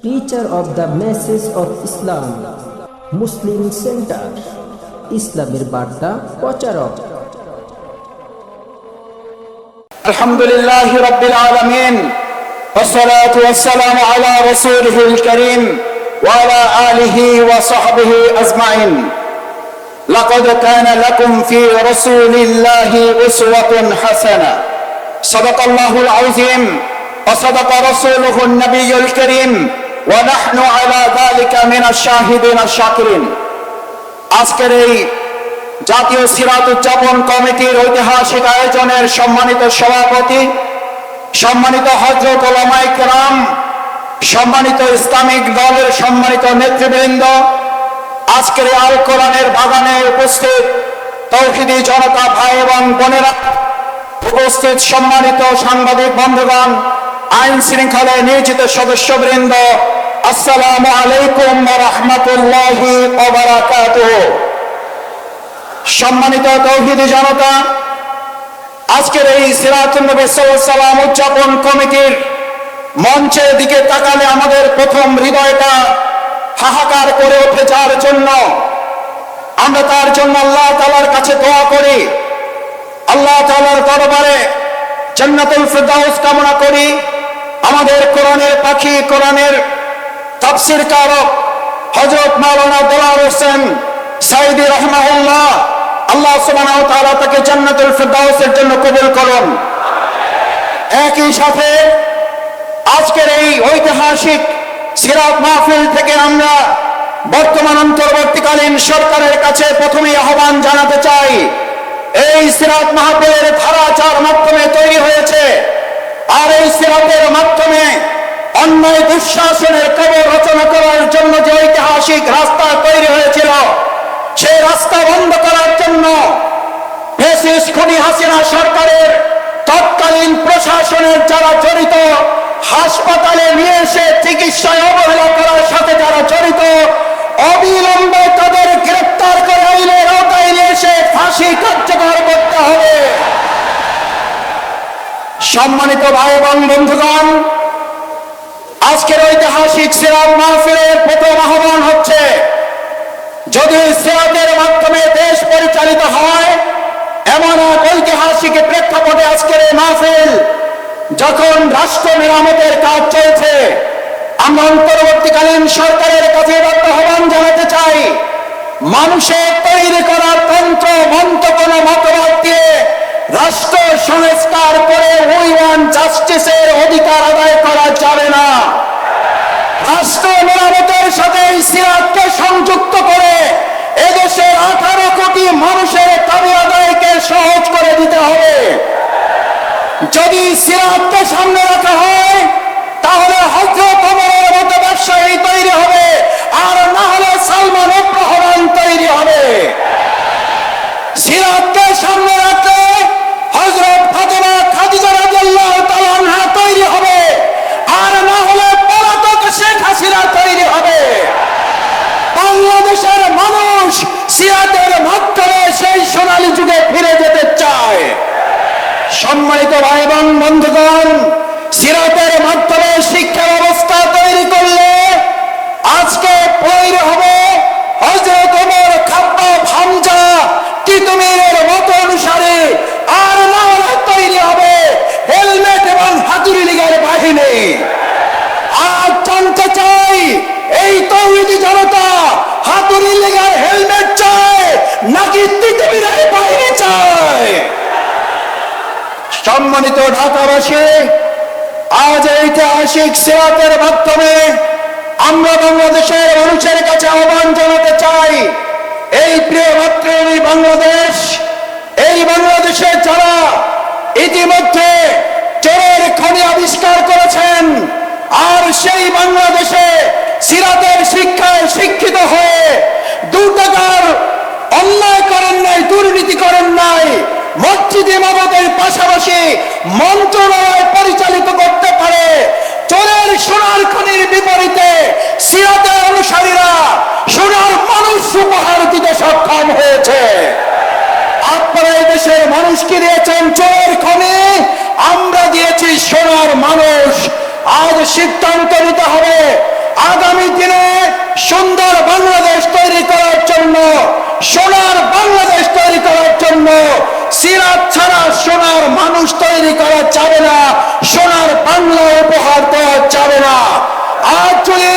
preacher of the message of Islam, Muslim Center, ইসলামের বার্তা প্রচারক الحمد لله رب العالمين والصلاة والسلام على رسوله الكريم وعلى آله وصحبه أجمعين لقد كان لكم في رسول الله أسوة حسنة صدق الله العظيم وصدق رسوله النبي الكريم ونحن على ذلك من الشاهدين الشاكرين আজকের এই জাতীয় সিরাত উদযাপন কমিটির ঐতিহাসিক আয়োজনের সম্মানিত সভাপতি সম্মানিত হজরত ওলামাই কেরাম সম্মানিত ইসলামিক দলের সম্মানিত নেতৃবৃন্দ আজকের এই আল কোরআনের বাগানে উপস্থিত তৌহিদি জনতা ভাই এবং বোনেরা উপস্থিত সম্মানিত সাংবাদিক বন্ধুগণ আইন শৃঙ্খলায় নিয়োজিত সদস্যবৃন্দ, আসসালামু আলাইকুম রহমতুল্লাহি সম্মানিত তৌহিদি জনতা, আজকের এই সিরাতুল নবী সাল্লাম উদযাপন কমিটির মঞ্চের দিকে তাকালে আমাদের প্রথম হৃদয়টা হাহাকার করে ওঠে যার জন্য আমরা তার জন্য আল্লাহ তালার কাছে দোয়া করি। আল্লাহ তালার দরবারে জান্নাতুল ফিরদাউস কামনা করি। আমাদের কোরআনের পাখি, কোরআনের তাফসির কারক হযরত মাওলানা দেলার হোসেন সাইদি রহমাহুল্লাহ। আল্লাহ সুবহানাহু তাআলা তাকে জান্নাতুল ফিরদাউসের জন্য কবুল করুন। একই সাথে আজকের এই ঐতিহাসিক সিরাত মাহফিল থেকে আমরা বর্তমান অন্তর্বর্তীকালীন সরকারের কাছে প্রথমেই আহ্বান জানাতে চাই, এই সিরাত মাহফিলের ধারাচার মাধ্যমে তৈরি হয়েছে। আর এই সিরাতের মাধ্যমে অন্যায় দুঃশাসনের কবর রচনা করার জন্য যে ঐতিহাসিক রাস্তা তৈরি হয়েছিল, সেই রাস্তা বন্ধ করার জন্য হাসিনা সরকারের তৎকালীন প্রশাসনের যারা জড়িত, হাসপাতালে নিয়ে এসে চিকিৎসায় অবহেলা করার সাথে যারা জড়িত, অবিলম্বে তাদের গ্রেপ্তার করে আইনের আওতায় নিয়ে এসে ফাঁসি কার্যকর করতে হবে। সম্মানিত ভাই বন্ধুগণ আজকের ঐতিহাসিক সিরাত মাহফিলের প্রথম আহ্বান হচ্ছে, যদি সিরাতের মাধ্যমে দেশ পরিচালিত হয়, এমন এক ঐতিহাসিক প্রেক্ষাপটে আজকের এই মাহফিল যখন রাষ্ট্র মেরামতের কাজ চলছে, আমরা অন্তর্বর্তীকালীন সরকারের কাছে আহ্বান জানাতে চাই, মানুষের তৈরি করা তন্ত্র, মন্ত্র কোন মতবাদ দিয়ে রাষ্ট্র সংস্কার করে উই জাস্টিসের অধিকার আদায় করা যাবে না। রাষ্ট্র মেরামতের সাথে সিরাতকে সংযুক্ত করে এদেশের আঠারো কোটি মানুষের দাবি আদায়কে সহজ করে দিতে হবে। যদি সিরাতকে সামনে রাখা হয়, তাহলে হজরত ওমরের মতো ব্যবসায়ী তৈরি হবে, আর না হলে সালমান রহমান তৈরি হবে। সিরাতকে সামনে রাখলে হজরত ফাতেমা খাদিজা রাদিয়াল্লাহু তাআলা আনহা তৈরি হবে আর না হলে পলাতক শেখ হাসিনা তৈরি হবে বাংলাদেশের মানুষ সিরাতের মাধ্যমে সেই সোনালী যুগে ফিরে যেতে চায়। সম্মানিত ভাই এবং বন্ধুগণ, সিরাতের মাধ্যমে শিক্ষা ব্যবস্থা তৈরি করলে আজকে হবে হজরত ওমর খাব্বাব কি মত অনুসারে আর না হলে তৈরি হবে হেলমেট এবং হাতুড়ি লীগের বাহিনী আজ জানতে চাই এই তৌহিদি জনতা হাতুড়ি লীগের হেলমেট চায় নাকি তিতুমিরের বাহিনী চায় সম্মানিত ঢাকাবাসী, আজ ঐতিহাসিক সিরাতের মাধ্যমে আমরা বাংলাদেশের মানুষের কাছে আহ্বান জানাতে চাই। এই প্রিয় মাতৃভূমি বাংলাদেশ, এই বাংলাদেশে যারা ইতিমধ্যে চোরের খনি আবিষ্কার করেছেন, আর সেই বাংলাদেশে সিরাতের শিক্ষায় শিক্ষিত হয়ে দু টাকার অন্যায় করেন নাই, দুর্নীতি করেন নাই, মসজিদ ইমামতের পাশাপাশি মন্ত্রণালয় পরিচালিত করতে পারে। চোরের সোনার খনির বিপরীতে সিরাতের অনুসারীরা সোনার মানুষ উপহার দিতে সক্ষম হয়েছে। আপনারা এই দেশের মানুষকে দিয়েছেন চোরের খনি, আমরা দিয়েছি সোনার মানুষ। আজ সিদ্ধান্ত সুন্দর বাংলাদেশ তৈরি করার জন্য, সোনার বাংলাদেশ তৈরি করার জন্য সিরাত ছাড়া সোনার মানুষ তৈরি করা যাবে না, সোনার বাংলা উপহার দেওয়া যাবে না। আজ যদি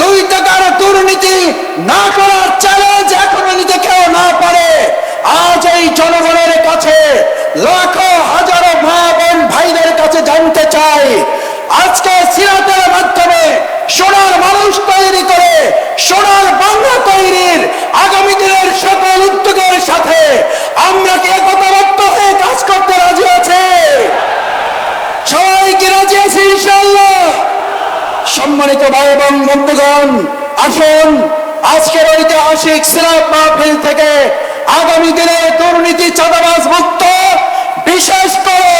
দুই টাকার দুর্নীতি না করার চ্যালেঞ্জ এখনও নিতে কেউ না পারে আজ এই জনগণের কাছে লাখো হাজারো মা বোন ভাইদের কাছে জানতে চাই আজকে সিরাতের মাধ্যমে সোনার মানুষ তৈরি করে সোনার বাংলা তৈরির আগামী দিনের সকল উদ্যোগের সাথে আমরা কি একতাবদ্ধ হয়ে কাজ করতে রাজি আছে সবাই কি রাজি আছে ইনশাল্লাহ সম্মানিত ভাই এবং বন্ধুগণ, আসুন, আজকের ঐতিহাসিক সিরাত মাহফিল থেকে আগামী দিনে দুর্নীতি, চাঁদাবাজ মুক্ত, বিশেষ করে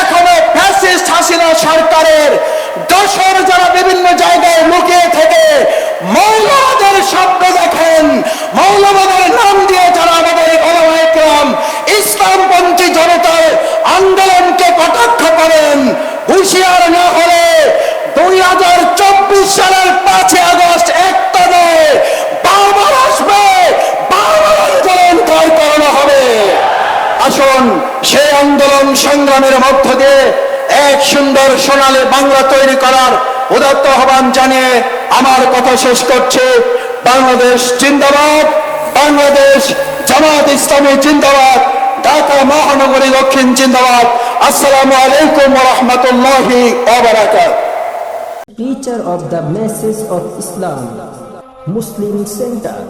এখনও ফ্যাসিস্ট হাসিনা সরকারের দোষর যারা বিভিন্ন জায়গায় লুকিয়ে থেকে মৌলবাদের শব্দ দেখেন, মৌলবাদের নাম দিয়ে যারা আমাদের গণমাইক্রাম ইসলামপন্থী জনতার আন্দোলনকে কটাক্ষ করেন, হুঁশিয়ার না হলে দুই হাজার চব্বিশ সালের পাঁচই আগস্ট একটা নয় বারবার আসবে বারবার আন্দোলন কর করানো হবে আসুন সেই আন্দোলন সংগ্রামের মধ্য দিয়ে এক সুন্দর সোনালী বাংলা তৈরি করার উদাত্ত আহ্বান জানিয়ে আমার কথা শেষ করছে। বাংলাদেশ জিন্দাবাদ, বাংলাদেশ জামাত ইসলামী জিন্দাবাদ, ঢাকা মহানগরী দক্ষিণ জিন্দাবাদ। আসসালামু আলাইকুম রহমতুল্লাহি preacher of the message of Islam Muslim centre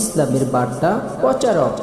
ইসলামের বার্তা প্রচারক